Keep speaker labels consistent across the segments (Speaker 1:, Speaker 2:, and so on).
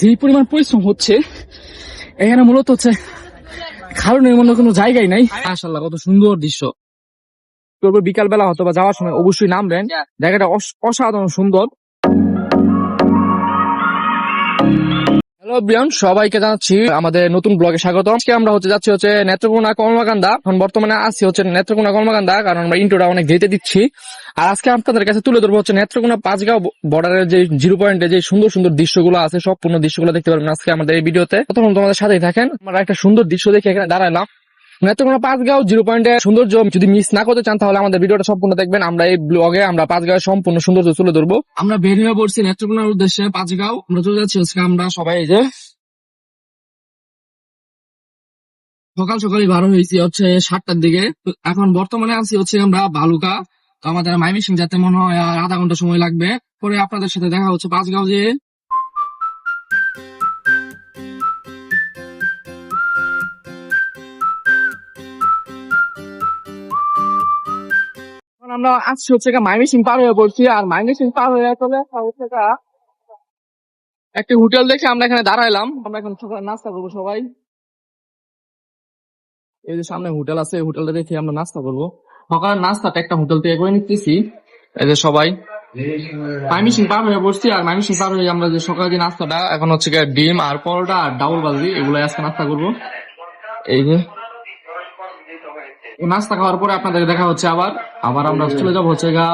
Speaker 1: যেই পরিমাণ পরিশ্রম হচ্ছে এখানে মূলত হচ্ছে খারণের মনে কোনো জায়গায় নাই। মাশাল্লাহ কত সুন্দর দৃশ্য। বিকালবেলা বিকাল বেলা হয়তো বা যাওয়ার সময় অবশ্যই নামবেন। জায়গাটা অস- অসাধারণ সুন্দর। হ্যালো বিয়ন সবাইকে জানাচ্ছি আমাদের নতুন ব্লগে স্বাগত আজকে আমরা হচ্ছে যাচ্ছি হচ্ছে নেত্রকোনা কর্মকান্দা এখন বর্তমানে হচ্ছে নেত্রকোনা কর্মকান্দা কারণ আমরা ইন্টোটা অনেক যেতে দিচ্ছি। আর আজকে আপনাদের কাছে তুলে ধরবো হচ্ছে নেত্রকোনা পাঁচগাঁও বর্ডারের যে জিরো পয়েন্টে যে সুন্দর সুন্দর দৃশ্যগুলো আছে, সম্পূর্ণ দৃশ্যগুলো দেখতে পারবেন আজকে আমাদের এই ভিডিওতে। প্রথম তোমাদের সাথেই থাকেন। আমরা একটা সুন্দর দৃশ্য দেখে এখানে দাঁড়ালাম নেত্রকোনা পাঁচগাঁও জিরো পয়েন্টে সৌন্দর্য যদি মিস না করতে চান, তাহলে আমাদের ভিডিওটা সম্পূর্ণ দেখবেন। আমরা এই ব্লগে আমরা পাঁচগাঁও সম্পূর্ণ সৌন্দর্য তুলে ধরবো। আমরা বের হয়ে পড়ছি নেত্রকোনার উদ্দেশ্যে পাঁচগাঁও। আমরা চলে যাচ্ছি আজকে আমরা সবাই যে সকাল সকালই বার হয়েছি হচ্ছে সাতটার দিকে। এখন বর্তমানে আছি হচ্ছে আমরা বালুকা। তো আমাদের মাইমিসিং যেতে মনে হয় আর আধা ঘণ্টা সময় লাগবে। পরে আপনাদের সাথে দেখা হচ্ছে পাঁচগাঁও যে আমরা আসছি হচ্ছে মাইমিসিং পার হয়ে পড়ছি, আর মাইমিসিং পার হয়ে চলে হচ্ছে একটি হোটেল দেখে আমরা এখানে দাঁড়াইলাম। আমরা এখন সকালে নাস্তা করব সবাই। এই যে সামনে হোটেল আছে হোটেলটা দেখে আমরা নাস্তা করব। সকালের নাস্তাটা একটা হোটেল থেকে করে নিতেছি। এই যে সবাই মাইমিসিং পার হয়ে বসছি আর মাইমিসিং পার হয়ে আমরা যে সকালে যে নাস্তাটা, এখন হচ্ছে ডিম আর পরোটা আর ডাউল বাজি এগুলো আজকে নাস্তা করব। এই যে নাস্তা খাওয়ার পরে আপনাদের দেখা হচ্ছে আবার। আবার আমরা চলে যাব হচ্ছে গা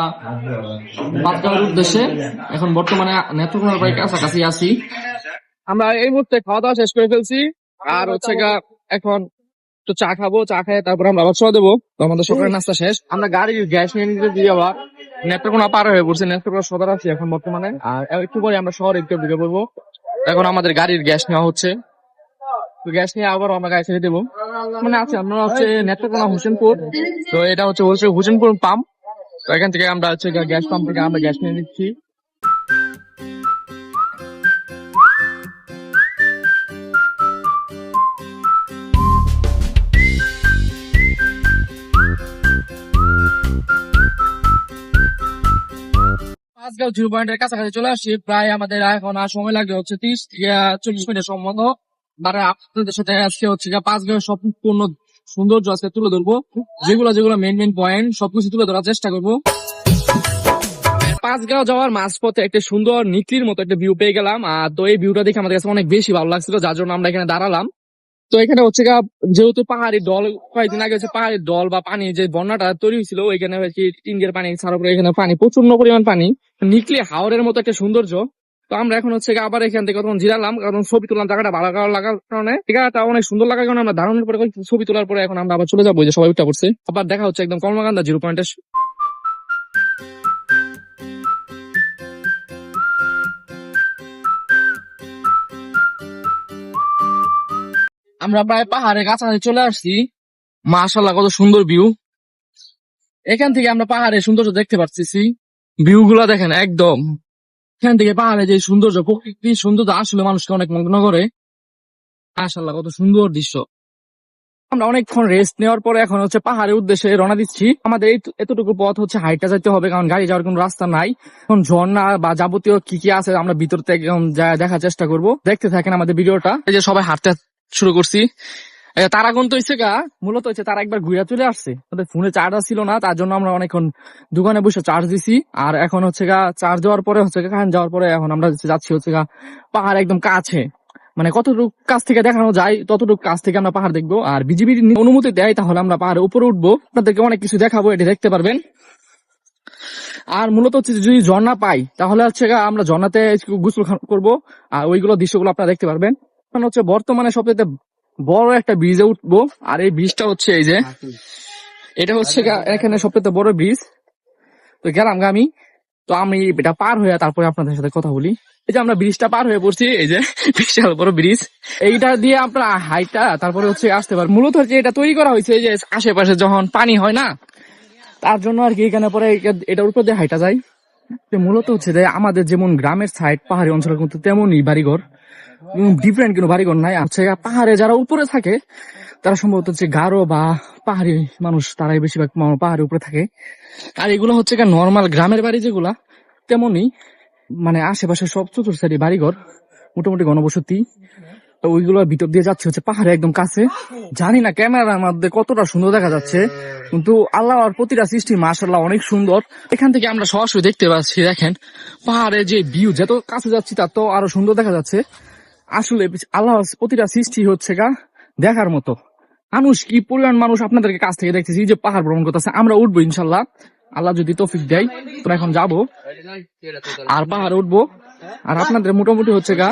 Speaker 1: পাঁচগাঁওয়ের উদ্দেশ্যে। এখন বর্তমানে নেত্রকোনার প্রায় কাছাকাছি আছি। আমরা এই মুহূর্তে খাওয়া দাওয়া শেষ করে ফেলছি। আর হচ্ছে গা এখন একটু চা খাব, চা খেয়ে তারপর আমরা আবার ছোঁয়া দেবো তো আমাদের সকালের নাস্তা শেষ। আমরা গাড়ির গ্যাস নিয়ে নিতে দিয়ে আবার। নেত্রকোনা পার হয়ে পড়ছে নেত্রকোনা সদর আছি এখন বর্তমানে। আর একটু পরে আমরা শহরে একটু ঢুকে পড়ব এখন আমাদের গাড়ির গ্যাস নেওয়া হচ্ছে। তো গ্যাস নিয়ে আবার আমরা গাড়ি ছেড়ে দেবো। মানে আছে হচ্ছে তো এটা হচ্ছে পাম্প। তো এখান থেকে আমরা হচ্ছে গ্যাস পাম্প থেকে আমরা গ্যাস নিয়ে নিচ্ছি। পাঁচগাঁও জিরো পয়েন্টের কাছাকাছি চলে আসছি। প্রায় আমাদের এখন আর সময় লাগবে হচ্ছে তিরিশ থেকে চল্লিশ মিনিট সম্বন্ধ। মানে আপনাদের সাথে আজকে হচ্ছে গিয়ে পাঁচগাঁও সম্পূর্ণ সৌন্দর্য আজকে তুলে ধরবো। যেগুলো যেগুলো মেন মেন পয়েন্ট সবকিছু তুলে ধরার চেষ্টা করব। পাঁচগাঁও যাওয়ার মাঝপথে একটা সুন্দর নিকলির মতো একটা ভিউ পেয়ে গেলাম। আর তো এই ভিউটা দেখে আমাদের কাছে অনেক বেশি ভালো লাগছিল, যার জন্য আমরা এখানে দাঁড়ালাম। তো এখানে হচ্ছে যেহেতু পাহাড়ি ডল কয়েকদিন আগে হচ্ছে পাহাড়ি ডল বা পানি যে বন্যাটা তৈরি হয়েছিল, ওইখানে টিঙ্গের পানি পরে এখানে পানি প্রচণ্ড পরিমাণ পানি। নিকলি হাওরের মতো একটা সৌন্দর্য। তো আমরা এখন হচ্ছে আবার এখান থেকে তখন জিরালাম কারণ ছবি তুললাম জায়গাটা ভালো লাগার কারণে। জায়গাটা অনেক সুন্দর লাগার কারণে আমরা দারুণের পরে ছবি তোলার পরে এখন আমরা আবার চলে যাব যে সবাই পড়ছে। আবার দেখা হচ্ছে একদম কর্মকান্দা জিরো পয়েন্টে আমরা প্রায় পাহাড়ের কাছাকাছি চলে আসছি। মাশাল্লাহ কত সুন্দর ভিউ। এখান থেকে আমরা পাহাড়ের সৌন্দর্য দেখতে পাচ্ছি ভিউ গুলা দেখেন একদম। এখান থেকে পাহাড়ে যে সৌন্দর্য প্রকৃতি সৌন্দর্য আসলে মানুষকে অনেক মগ্ন করে। মাশাল্লাহ কত সুন্দর দৃশ্য। আমরা অনেকক্ষণ রেস্ট নেওয়ার পরে এখন হচ্ছে পাহাড়ের উদ্দেশ্যে রওনা দিচ্ছি। আমাদের এই এতটুকু পথ হচ্ছে হাইটা যেতে হবে, কারণ গাড়ি যাওয়ার কোনো রাস্তা নাই। এখন ঝর্ণা বা যাবতীয় কি কি আছে আমরা ভিতর থেকে দেখার চেষ্টা করব। দেখতে থাকেন আমাদের ভিডিওটা। এই যে সবাই হাঁটতে শুরু করছি। তারা কিন্তু হচ্ছে গা। মূলত হচ্ছে তারা একবার ঘুরে চলে আসছে। তাদের ফোনে চার্জ ছিল না, তার জন্য আমরা অনেকক্ষণ দোকানে বসে চার্জ দিছি। আর এখন হচ্ছে গা চার্জ দেওয়ার পরে হচ্ছে খান যাওয়ার পরে এখন আমরা যাচ্ছি হচ্ছে গা, পাহাড় একদম কাছে। মানে কতটুকু কাছ থেকে দেখানো যায়, ততটুকু কাছ থেকে আমরা পাহাড় দেখব। আর বিজিবির অনুমতি দেয়, তাহলে আমরা পাহাড়ের উপরে উঠবো। আপনাদেরকে অনেক কিছু দেখাবো, এটা দেখতে পারবেন। আর মূলত হচ্ছে যদি ঝর্ণা পাই, তাহলে হচ্ছে গা, আমরা ঝর্ণাতে গোসল করব। আর ওইগুলো দৃশ্যগুলো আপনারা দেখতে পারবেন। এখন হচ্ছে বর্তমানে সবচেয়ে বড় একটা ব্রিজে উঠবো আর এই ব্রিজটা হচ্ছে এই যে এটা হচ্ছে এখানে সবচেয়ে বড় ব্রিজ। তো গেলাম গা আমি। তো আমি এটা পার হয়ে তারপরে আপনাদের সাথে কথা বলি। এই যে আমরা ব্রিজটা পার হয়ে পড়ছি এই যে বিশাল বড় ব্রিজ। এইটা দিয়ে আমরা হাইটা তারপরে হচ্ছে আসতে পারি মূলত হচ্ছে এটা তৈরি করা হয়েছে এই যে আশেপাশে যখন পানি হয় না তার জন্য আর কি এখানে পরে এটার উপর দিয়ে হাইটা যায় মূলত হচ্ছে যে আমাদের যেমন গ্রামের সাইড পাহাড়ি অঞ্চলের কিন্তু তেমনই বাড়িঘর। ডিফারেন্ট কোনো বাড়িঘর নাই। হচ্ছে পাহাড়ে যারা উপরে থাকে, তারা সম্ভবত হচ্ছে গারো বা পাহাড়ি মানুষ, তারাই বেশিরভাগ পাহাড়ের উপরে থাকে। আর এগুলো হচ্ছে নর্মাল গ্রামের বাড়ি যেগুলা, তেমনই মানে আশেপাশে সব চতুর্থ বাড়িঘর, মোটামুটি ঘনবসতি। তো ভিতর দিয়ে যাচ্ছে হচ্ছে পাহাড়ে একদম কাছে। জানি না ক্যামেরার মধ্যে কতটা সুন্দর দেখা যাচ্ছে। কিন্তু প্রতিটা সৃষ্টি মাসাল্লাহ অনেক সুন্দর। এখান থেকে আমরা সরাসরি দেখতে পাচ্ছি, দেখেন, পাহাড়ে যে ভিউ যত কাছে যাচ্ছি তার তো আরও সুন্দর দেখা যাচ্ছে। আসলে আল্লাহর প্রতিটা সৃষ্টি হচ্ছে গা দেখার মতো। মানুষ কি পরিমাণ মানুষ আপনাদেরকে কাছ থেকে দেখতেছি যে পাহাড় ভ্রমণ করতেছে, আমরা উঠবো ইনশাল্লাহ আল্লাহ যদি তৌফিক দেয়, তো এখন যাব। আর পাহাড়ে উঠবো। আর আপনাদের মোটামুটি হচ্ছে গা,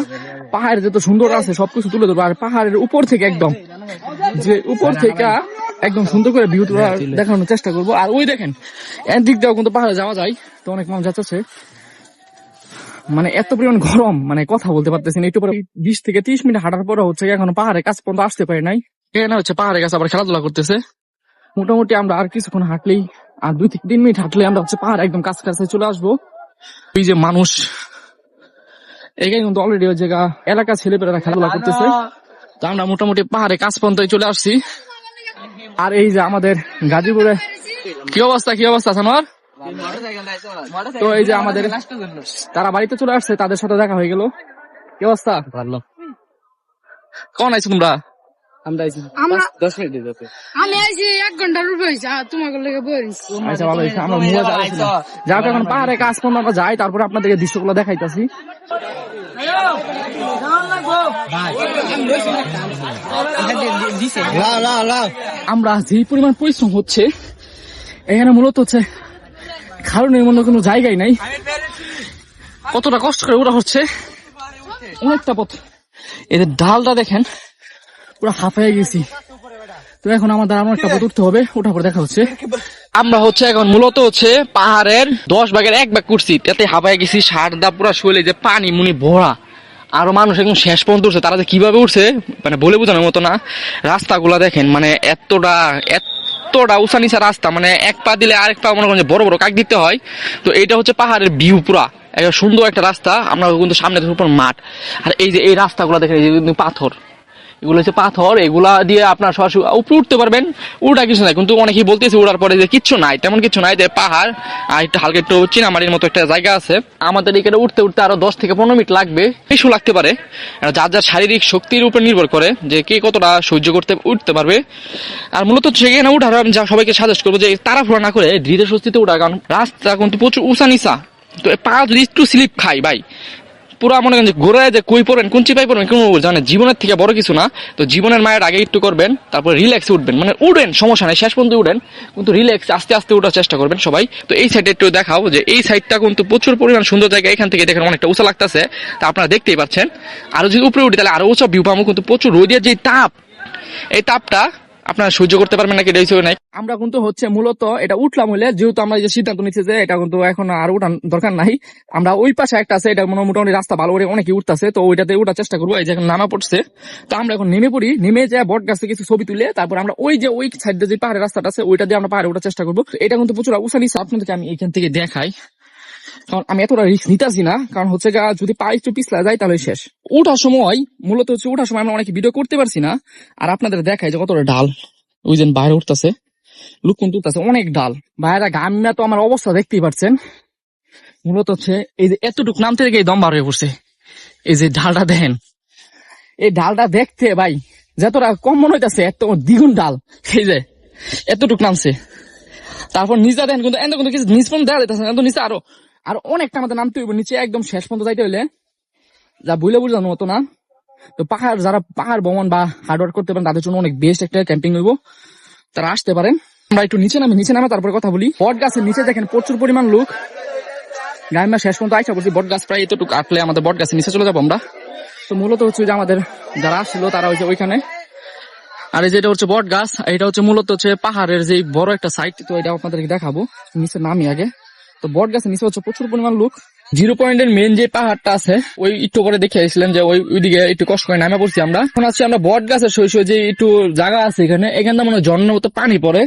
Speaker 1: পাহাড় যত সুন্দর আছে, সবকিছু তুলে ধরবো। আর পাহাড়ের উপর থেকে একদম, যে উপর থেকে একদম সুন্দর করে ভিউ দেখানোর চেষ্টা করব। আর ওই দেখেন দিক দিয়েও কিন্তু পাহাড়ে যাওয়া যায়। তো অনেক মানুষ যাচ্ছে। মানে এত পরিমাণ গরম মানে কথা বলতে পারতেছি না। একটু পরে বিশ থেকে ত্রিশ মিনিট হাঁটার পরে হচ্ছে এখনও পাহাড়ের কাছে পর্যন্ত আসতে পারি নাই। এখানে হচ্ছে পাহাড়ের কাছে আবার খেলাধুলা করতেছে। মোটামুটি আমরা আর কিছুক্ষণ হাঁটলেই, আর দুই থেকে তিন মিনিট হাঁটলে আমরা হচ্ছে পাহাড় একদম কাছে কাছে চলে আসব। এই যে মানুষ এখানে কিন্তু অলরেডি ওই জায়গা এলাকা ছেলেপেলেরা খেলাধুলা করতেছে। তো আমরা মোটামুটি পাহাড়ে কাজ পর্যন্ত চলে আসছি। আর এই যে আমাদের গাজীপুরে কি অবস্থা কি অবস্থা সানোয়ার? তো এই যে আমাদের তারা বাড়িতে চলে আসছে তাদের সাথে দেখা হয়ে গেল। কি অবস্থা? ভালো। কখন আইছো তোমরা?
Speaker 2: আমরা মিনিট
Speaker 3: আমি আইছি ঘণ্টার উপরে হয়েছে আর তোমাকে লেগে বইছি
Speaker 1: আচ্ছা ভালো হয়েছে আমরা মুয়া যাচ্ছি যাক এখন পাহাড়ে কাজ করব আমরা যাই তারপরে আপনাদেরকে দৃশ্যগুলো দেখাইতাছি। আমরা যেই পরিমাণ পরিশ্রম হচ্ছে এখানে মূলত হচ্ছে খারণের মধ্যে কোনো জায়গায় নাই। কতটা কষ্ট করে ওরা হচ্ছে অনেকটা পথ। এদের ডালটা দেখেন। পুরো হাঁপাই গেছি। তো এখন আমাদের আমার একটা উঠতে হবে ওঠার পর দেখা হচ্ছে। আমরা হচ্ছে এখন মূলত হচ্ছে পাহাড়ের দশ ভাগের এক ভাগ করছি তাতে হাঁপাই গেছি ষাট দা পুরা শৈলে যে পানি মুনি ভরা। আরও মানুষ একদম শেষ পর্যন্ত উঠছে, তারা যে কীভাবে উঠছে মানে বলে বোঝানোর মতো না। রাস্তাগুলা দেখেন মানে এতটা এতটা উঁচা নিচা রাস্তা মানে এক পা দিলে আরেক পা মনে করেন বড় বড় কাক দিতে হয়। তো এটা হচ্ছে পাহাড়ের ভিউ পুরা। একটা সুন্দর একটা রাস্তা, আমরা কিন্তু সামনে উপর মাঠ। আর এই যে এই রাস্তাগুলো দেখেন, এই যে পাথর। এগুলো হচ্ছে পাথর, এগুলা দিয়ে আপনার সরাসরি উপরে উঠতে পারবেন। উঠা কিছু নাই, কিন্তু অনেকেই বলতেছে উঠার পরে যে কিচ্ছু নাই, তেমন কিছু নাই যে পাহাড় আর একটু হালকা একটু চিনামারির মতো একটা জায়গা আছে। আমাদের এখানে উঠতে উঠতে আরও দশ থেকে পনেরো মিনিট লাগবে। বেশি লাগতে পারে। যার যার শারীরিক শক্তির উপর নির্ভর করে যে কে কতটা সহ্য করতে, উঠতে পারবে। আর মূলত সেখানে উঠার, আমি যা সবাইকে সাজেস্ট করব যে তারা তাড়াহুড়া না করে ধীরে সুস্থিতে উঠা কারণ রাস্তা কিন্তু প্রচুর উঁচা নিচা। তো পা যদি একটু স্লিপ খাই, ভাই পুরা মনে করেন যে ঘোরায় যে কই পড়বেন, কোন চিপাই পড়বেন কেউ জানে জীবনের থেকে বড় কিছু না। তো জীবনের মায়ের আগে একটু করবেন, তারপর রিল্যাক্সে উঠবেন। মানে উঠেন, সমস্যা নাই, শেষ পর্যন্ত উঠেন, কিন্তু রিল্যাক্স আস্তে আস্তে উঠার চেষ্টা করবেন সবাই। তো এই সাইডে একটু দেখাও যে এই সাইডটা কিন্তু প্রচুর পরিমাণ সুন্দর জায়গা, এখান থেকে দেখেন অনেকটা উঁচা লাগতেছে। তা আপনারা দেখতেই পাচ্ছেন। আরও যদি উপরে উঠি, তাহলে আরও উঁচা ভিউ পাবো, কিন্তু প্রচুর রোদের যে তাপ, এই তাপটা আপনারা সহ্য করতে পারবেন নাকি? এটা হিসেবে নাই। আমরা কিন্তু হচ্ছে মূলত এটা উঠলাম হলে যেহেতু আমরা যে সিদ্ধান্ত নিচ্ছে যে এটা কিন্তু এখন আর উঠান দরকার নাই, আমরা ওই পাশে একটা আছে, এটা মনে মোটামুটি রাস্তা ভালো করে অনেকে উঠতেছে, তো ওইটাতে উঠার চেষ্টা করব, এই যে এখন নামা পড়ছে। তো আমরা এখন নেমে পড়ি, নেমে যায় বট গাছে কিছু ছবি তুলে, তারপর আমরা ওই যে ওই সাইডে যে পাহাড়ের রাস্তাটা আছে, ওইটা দিয়ে আমরা পাহাড়ে ওঠার চেষ্টা করব। এটা কিন্তু প্রচুর নিচ্ছে আপনাদেরকে আমি এখান থেকে দেখাই। আমি এতটা রিস্ক নিতেছি না, কারণ হচ্ছে গা যদি পা একটু পিছলা যায় তাহলে শেষ। ওঠার সময়, মূলত হচ্ছে ওঠার সময় আমরা অনেক ভিডিও করতে পারছি না, আর আপনাদের দেখাই যে কতটা ডাল। ওই যে বাইরে উঠতেছে, লুকুন তুলতেছে, অনেক ডাল। বাইরে গামিয়া তো আমার অবস্থা দেখতেই পাচ্ছেন মূলত হচ্ছে এই যে এতটুক নামতে থেকে দম বার হয়ে পড়ছে। এই যে ডালটা দেখেন। এই ডালটা দেখতে ভাই, যতটা কম মনে হইতাছে, এত দ্বিগুণ ডাল। এই যে, এতটুক নামছে। তারপর নিচে দেন কিন্তু এত কিন্তু কিছু নিচ পর্যন্ত দেখা যাইতেছে নিচে আরও আরও অনেকটা আমাদের নামতে হইব, নিচে একদম শেষ পর্যন্ত যাইতে হইলে। যা বুঝলে বুঝানো মতো না। তো পাহাড়, যারা পাহাড় ভ্রমণ বা হার্ড ওয়ার্ক করতে পারেন, তাদের জন্য অনেক বেস্ট একটা ক্যাম্পিং হইব। তারা আসতে পারেন। আমরা একটু নিচে নামি, নিচে নামে তারপরে কথা বলি। বট গাছের নিচে দেখেন প্রচুর পরিমাণ লোক। গাইমা শেষ পর্যন্ত আইসা বলছি বট গাছ প্রায় এতটুকু আটলে আমাদের বট গাছের নিচে চলে যাব আমরা। তো মূলত হচ্ছে যে আমাদের যারা আসছিল তারা হচ্ছে ওইখানে। আর এই যেটা হচ্ছে বট গাছ এটা হচ্ছে মূলত হচ্ছে পাহাড়ের যে বড় একটা সাইট তো এটা আপনাদেরকে দেখাবো। নিচে নামি আগে। তো বট গাছে নিচে হচ্ছে প্রচুর পরিমাণ লোক। জিরো পয়েন্টের মেন যে পাহাড়টা আছে, ওই একটু করে দেখে আসছিলাম যে ওই ওইদিকে একটু কষ্ট করে নামে পড়ছি আমরা। এখন আছি আমরা বট গাছের সই যে একটু জায়গা আছে এখানে এখানে মনে হয় মতো পানি পড়ে।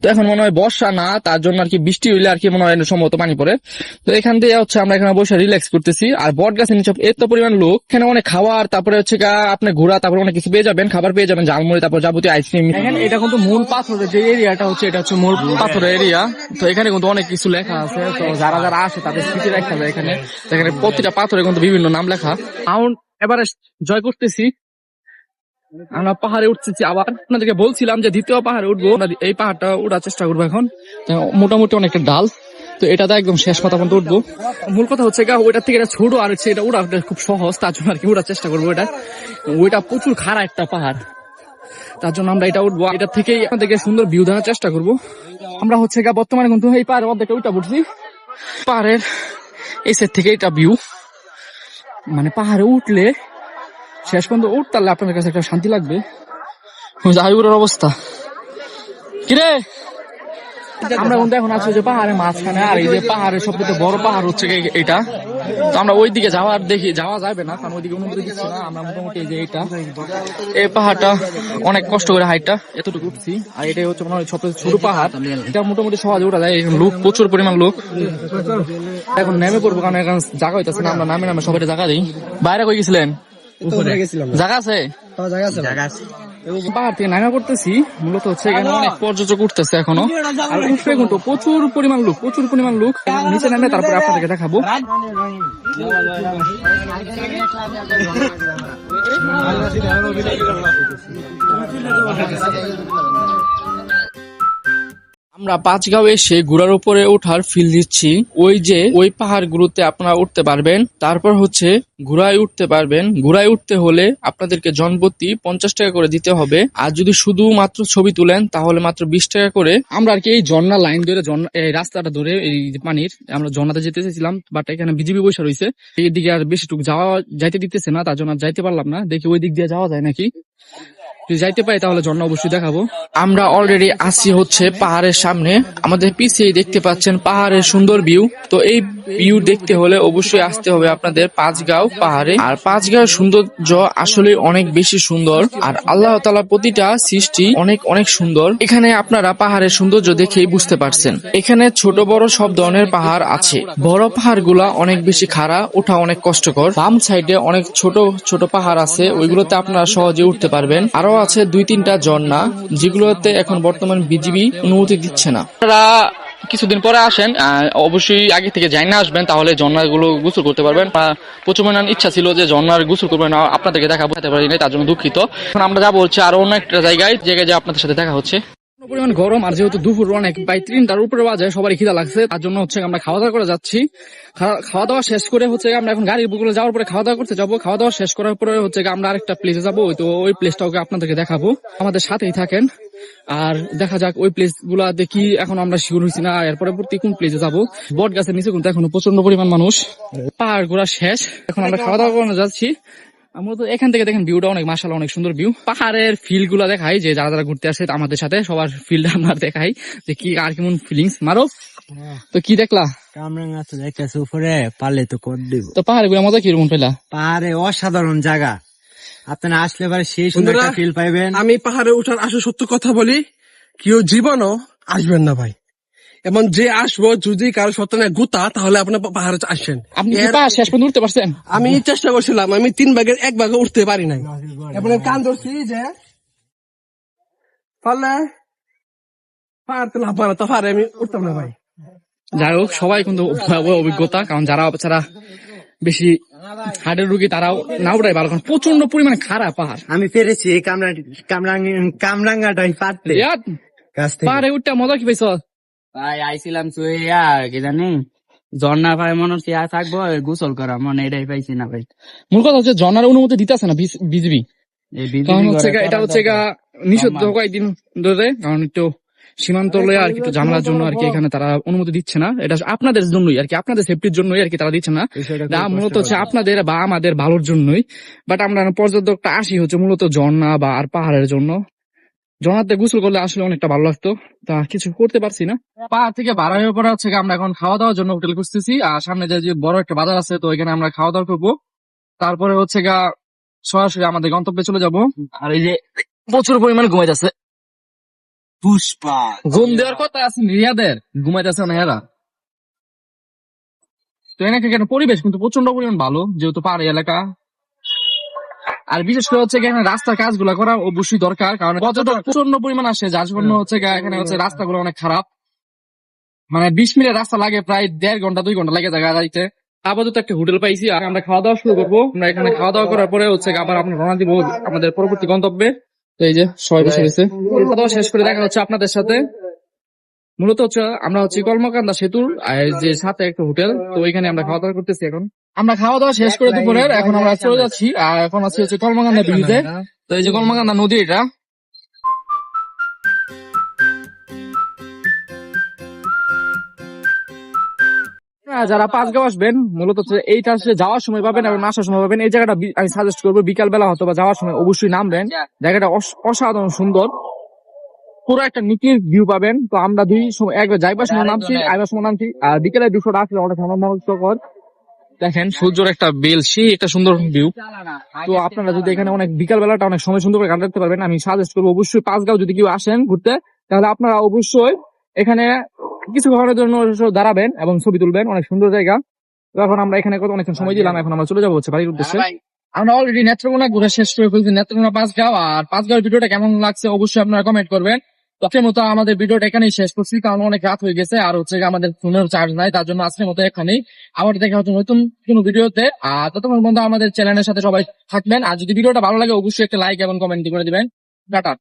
Speaker 1: তো এখন মনে হয় বর্ষা না, তার জন্য আর কি বৃষ্টি হইলে আর কি মনে হয় সম্ভবত পানি পড়ে। তো এখান থেকে হচ্ছে আমরা এখানে বসে রিল্যাক্স করতেছি। আর বট গাছের নিচে এত পরিমাণ লোক, এখানে অনেক খাবার তারপরে হচ্ছে গা আপনি ঘোরা, তারপরে অনেক কিছু পেয়ে যাবেন, খাবার পেয়ে যাবেন, ঝালমুড়ি, তারপর যাবতীয় আইসক্রিম এখানে এটা কিন্তু মূল পাথরের যে এরিয়াটা হচ্ছে, এটা হচ্ছে মূল পাথরের এরিয়া তো এখানে কিন্তু অনেক কিছু লেখা আছে। তো যারা যারা আসে, তাদের স্মৃতি লেখা যায় এখানে। এখানে প্রতিটা পাথরে কিন্তু বিভিন্ন নাম লেখা। মাউন্ট এবারে জয় করতেছি। আমরা পাহাড়ে উঠতেছি। আবার আপনাদেরকে বলছিলাম যে দ্বিতীয় পাহাড়ে উঠবো। এই পাহাড়টা উঠার চেষ্টা করব এখন। মোটামুটি অনেকটা ডাল। তো এটাতে একদম শেষ কথা পর্যন্ত উঠবো। মূল কথা হচ্ছে গা, ওইটার থেকে এটা ছোট আর হচ্ছে এটা উড়া খুব সহজ, তার জন্য আর কি উড়ার চেষ্টা করব এটা। ওইটা প্রচুর খাড়া একটা পাহাড়। তার জন্য আমরা এটা উঠবো। এটা থেকেই আপনাদেরকে সুন্দর ভিউ দেওয়ার চেষ্টা করব। আমরা হচ্ছে গা, বর্তমানে কিন্তু এই পাহাড়ের অর্ধেকটা উঠা পড়ছি। পাহাড়ের এই সাইড থেকে এটা ভিউ মানে পাহাড়ে উঠলে শেষ পর্যন্ত উঠতে পারলে আপনাদের কাছে একটা শান্তি লাগবে। জাহাজগুলোর অবস্থা। কিরে? আমরা কিন্তু এখন আছি যে পাহাড়ের মাঝখানে, আর এই যে পাহাড়ের সবচেয়ে বড় পাহাড় হচ্ছে এটা। তো আমরা ওই দিকে যাওয়ার দেখি, যাওয়া যাবে না, কারণ ওইদিকে অনুমতি দিচ্ছে না, আমরা মোটামুটি যে এটা। এই পাহাড়টা অনেক কষ্ট করে হাইটটা, এতটুকু উঠছি। আর এটাই হচ্ছে মনে হয় সবচেয়ে ছোট পাহাড়। এটা মোটামুটি সহজে উঠা যায় এখানে লোক, প্রচুর পরিমাণ লোক। এখন নেমে পড়ব, কারণ এখন জায়গা হইতেছে না, আমরা নামে নামে সবাই জায়গা দিই। বাইরে কই গেছিলেন? জায়গা আছে পাহাড় থেকে নামা করতেছি মূলত হচ্ছে এখানে অনেক পর্যটক উঠতেছে এখনও আর উঠবে কিন্তু প্রচুর পরিমাণ লোক প্রচুর পরিমাণ লোক নিচে নামে তারপরে আপনাদেরকে দেখাবো আমরা পাঁচগাঁও এসে ঘোড়ার উপরে ওঠার ফিল দিচ্ছি। ওই যে, ওই পাহাড়গুলোতে আপনারা উঠতে পারবেন। তারপর হচ্ছে ঘোড়ায় উঠতে পারবেন। ঘোড়ায় উঠতে হলে আপনাদেরকে জনপ্রতি পঞ্চাশ টাকা করে দিতে হবে। আর যদি শুধু মাত্র ছবি তুলেন, তাহলে মাত্র বিশ টাকা করে। আমরা আর কি এই ঝর্ণা লাইন ধরে রাস্তাটা ধরে, এই পানির, আমরা ঝর্ণাতে যেতে চেয়েছিলাম বাট এখানে বিজেপি বসে রয়েছে। এই দিকে আর বেশি টুক যাওয়া যাইতে দিতেছে না, তার জন্য আর যাইতে পারলাম না। দেখি ওই দিক দিয়ে যাওয়া যায় নাকি? যদি যাইতে পাই তাহলে ঝর্ণা অবশ্যই দেখাবো। আমরা অলরেডি আসছি হচ্ছে পাহাড়ের সামনে। আমাদের পিছিয়ে দেখতে পাচ্ছেন পাহাড়ের সুন্দর ভিউ তো এই ভিউ দেখতে হলে অবশ্যই আসতে হবে আপনাদের পাঁচগাঁও পাহাড়ে। আর পাঁচগাঁও সৌন্দর্য আসলে অনেক বেশি সুন্দর। আর আল্লাহ তালা প্রতিটা সৃষ্টি অনেক অনেক সুন্দর। এখানে আপনারা পাহাড়ের সৌন্দর্য দেখেই বুঝতে পারছেন। এখানে ছোট বড় সব ধরনের পাহাড় আছে। বড় পাহাড়গুলা অনেক বেশি খাড়া, ওঠা অনেক কষ্টকর। বাম সাইডে অনেক ছোট ছোট পাহাড় আছে। ওইগুলোতে আপনারা সহজে উঠতে পারবেন। আরও আছে দুই তিনটা ঝর্ণা, যেগুলোতে এখন বর্তমান বিজিবি অনুমতি দিচ্ছে না। আপনারা কিছুদিন পরে আসেন অবশ্যই আগে থেকে যাই না আসবেন, তাহলে ঝর্ণাগুলো গোসল করতে পারবেন। প্রচুর পরিমাণ ইচ্ছা ছিল যে ঝর্ণার গোসল করবেন আপনাদেরকে দেখা বোঝাতে পারি তার জন্য দুঃখিত। এখন আমরা যাব হচ্ছে আরও অন্য একটা জায়গায় জায়গায় যে আপনাদের সাথে দেখা হচ্ছে। পরিমাণ গরম আর যেহেতু দুপুর অনেক, প্রায় তিনটার উপরে বাজে, সবারই খিদা লাগছে, তার জন্য হচ্ছে আমরা খাওয়া দাওয়া করে যাচ্ছি। খাওয়া দাওয়া শেষ করে হচ্ছে আমরা এখন গাড়ির বুকলে যাওয়ার পরে খাওয়া দাওয়া করতে যাব। খাওয়া দাওয়া শেষ করার পরে হচ্ছে আমরা আরেকটা প্লেসে যাব তো ওই প্লেসটাকে আপনাদেরকে দেখাবো। আমাদের সাথেই থাকেন। আর দেখা যাক ওই প্লেসগুলা দেখি এখন আমরা শিওর হয়েছি না, এর পরবর্তী কোন প্লেসে যাব। বট গাছের নিচে কিন্তু এখনও প্রচণ্ড পরিমাণ মানুষ। পাহাড় ঘোরা শেষ। এখন আমরা খাওয়া দাওয়া করে যাচ্ছি। আমরা তো এখান থেকে দেখেন ভিউটা অনেক মাসাল অনেক সুন্দর ভিউ পাহাড়ের ফিলগুলা দেখাই যে যারা যারা ঘুরতে আসে আমাদের সাথে সবার ফিল্ড আমরা দেখাই যে কি আর কেমন ফিলিংস মারো তো কি দেখলা?
Speaker 2: কামরাঙ্গা তো দেখতেছে উপরে পারলে তো কর দিব।
Speaker 1: তো পাহাড়গুলা মজা কীরকম পেলা
Speaker 2: পাহাড়ে অসাধারণ জায়গা। আপনারা আসলে পরে সেই সুন্দর একটা ফিল পাইবেন।
Speaker 4: আমি পাহাড়ে উঠার আসলে সত্য কথা বলি কেউ জীবনও আসবেন না ভাই। এবং যে আসব যদি কারও সত্য না গুতা তাহলে আপনার পাহাড়ে আসেন।
Speaker 1: আপনি শেষ পর্যন্ত উঠতে পারছেন?
Speaker 4: আমি চেষ্টা করছিলাম আমি তিন ভাগের এক ভাগে উঠতে পারি নাই। এবং কান ধরছি যে পারলে পাহাড় তো লাভ তো পাহাড়ে আমি উঠতাম না ভাই।
Speaker 1: যাই হোক সবাই কিন্তু অভিজ্ঞতা কারণ যারা যারা বেশি হার্টের রুগী তারাও না উঠাই ভালো কারণ প্রচণ্ড পরিমাণে খারাপ পাহাড়।
Speaker 2: আমি পেরেছি এই কামরা কামরাঙ্গি কামরাঙ্গাটাই পারতে
Speaker 1: পাহাড়ে উঠতে মজা কি পাইছ?
Speaker 5: ভাই আইছিলাম কি জানি ঝর্ণা ভাই মনে হচ্ছে আর থাকব গোসল করা মনে এটাই পাইছি না ভাই।
Speaker 1: মূল কথা হচ্ছে জনার অনুমতি দিতেছে না বিজিবি। কারণ হচ্ছে এটা হচ্ছে গা নিষিদ্ধ কয়েকদিন ধরে কারণ একটু সীমান্ত লয়ে আর কি একটু জন্য আর কি এখানে তারা অনুমতি দিচ্ছে না। এটা আপনাদের জন্যই আর কি আপনাদের সেফটির জন্যই আর কি তারা দিচ্ছে না। মূলত হচ্ছে আপনাদের বা আমাদের ভালোর জন্যই। বাট আমরা পর্যটকটা আসি হচ্ছে মূলত ঝর্ণা বা আর পাহাড়ের জন্য। ঝর্ণাতে গোসল করলে আসলে অনেকটা ভালো লাগতো। তা কিছু করতে পারছি না। পাহাড় থেকে বাড়া হয়ে পড়া হচ্ছে গিয়ে আমরা এখন খাওয়া দাওয়ার জন্য হোটেল খুঁজতেছি। আর সামনে যে বড় একটা বাজার আছে তো এখানে আমরা খাওয়া দাওয়া করব। তারপরে হচ্ছে গা সরাসরি আমাদের গন্তব্যে চলে যাব। আর এই যে প্রচুর পরিমাণে ঘুমাইতেছে
Speaker 2: পুষ্পা
Speaker 1: ঘুম দেওয়ার কথা আছে রিয়াদের। ঘুমাইতেছে না এরা। তো এনাকে কেন পরিবেশ কিন্তু প্রচণ্ড পরিমাণ ভালো যেহেতু পাহাড়ি এলাকা। আর বিশেষ করে হচ্ছে এখানে রাস্তার কাজগুলো করা অবশ্যই দরকার কারণ পর্যটক প্রচণ্ড পরিমাণ আসে যার জন্য হচ্ছে এখানে হচ্ছে রাস্তাগুলো অনেক খারাপ। মানে বিশ মিনিট রাস্তা লাগে প্রায় দেড় ঘণ্টা দুই ঘণ্টা লাগে জায়গা যাইতে। আপাতত একটা হোটেল পাইছি আর আমরা খাওয়া দাওয়া শুরু করব। আমরা এখানে খাওয়া দাওয়া করার পরে হচ্ছে আবার আমরা রওনা দিব আমাদের পরবর্তী গন্তব্যে। তো এই যে সবাই বসে গেছে। খাওয়া দাওয়া শেষ করে দেখা হচ্ছে আপনাদের সাথে। মূলত হচ্ছে আমরা হচ্ছে কলমাকান্দা সেতুর যে সাথে একটা হোটেল তো ওইখানে আমরা খাওয়া দাওয়া করতেছি এখন। আমরা খাওয়া দাওয়া শেষ করে দুপুরের এখন আমরা চলে যাচ্ছি আর এখন আছি হচ্ছে কলমাকান্দা ব্রিজে। তো এই যে কলমাকান্দা নদী এটা। যারা পাঁচগাঁও আসবেন মূলত এইটা আসলে যাওয়ার সময় পাবেন এবং আসার সময় পাবেন। এই জায়গাটা আমি সাজেস্ট করব বিকাল বেলা হয়তো বা যাওয়ার সময় অবশ্যই নামবেন। জায়গাটা অস- অসাধারণ সুন্দর। পুরো একটা নিটির ভিউ পাবেন। তো আমরা দুই সময় একবার যাইবার সময় নামছি আইবার সময় নামছি। আর বিকেলে দুশো আসলে অনেক মনোমুগ্ধকর দেখেন সূর্যর একটা বেল সেই একটা সুন্দর ভিউ তো আপনারা যদি এখানে অনেক বিকাল বেলাটা অনেক সময় সুন্দর করে কাটাতে পারবেন আমি সাজেস্ট করব অবশ্যই পাঁচগাঁও যদি কেউ আসেন ঘুরতে তাহলে আপনারা অবশ্যই এখানে কিছু ঘরের জন্য দাঁড়াবেন এবং ছবি তুলবেন অনেক সুন্দর জায়গা। তো এখন আমরা এখানে কত অনেকক্ষণ সময় দিলাম এখন আমরা চলে যাব হচ্ছে বাড়ির উদ্দেশ্যে। আমরা অলরেডি নেত্রকোনা ঘুরে শেষ করে ফেলছি নেত্রকোনা পাঁচগাঁও আর পাঁচগাঁওর ভিডিওটা কেমন লাগছে অবশ্যই আপনারা কমেন্ট করবেন। আজকের মতো আমাদের ভিডিওটা এখানেই শেষ করছি, কারণ অনেক রাত হয়ে গেছে আর হচ্ছে আমাদের ফোনের চার্জ নাই, তার জন্য আজকের মতো এখানেই। আবার দেখা হচ্ছে নতুন কোনো ভিডিওতে। আর ততক্ষণ বন্ধু আমাদের চ্যানেলের সাথে সবাই থাকবেন। আর যদি ভিডিওটা ভালো লাগে, অবশ্যই একটা লাইক এবং কমেন্ট করে দিবেন। টাটা।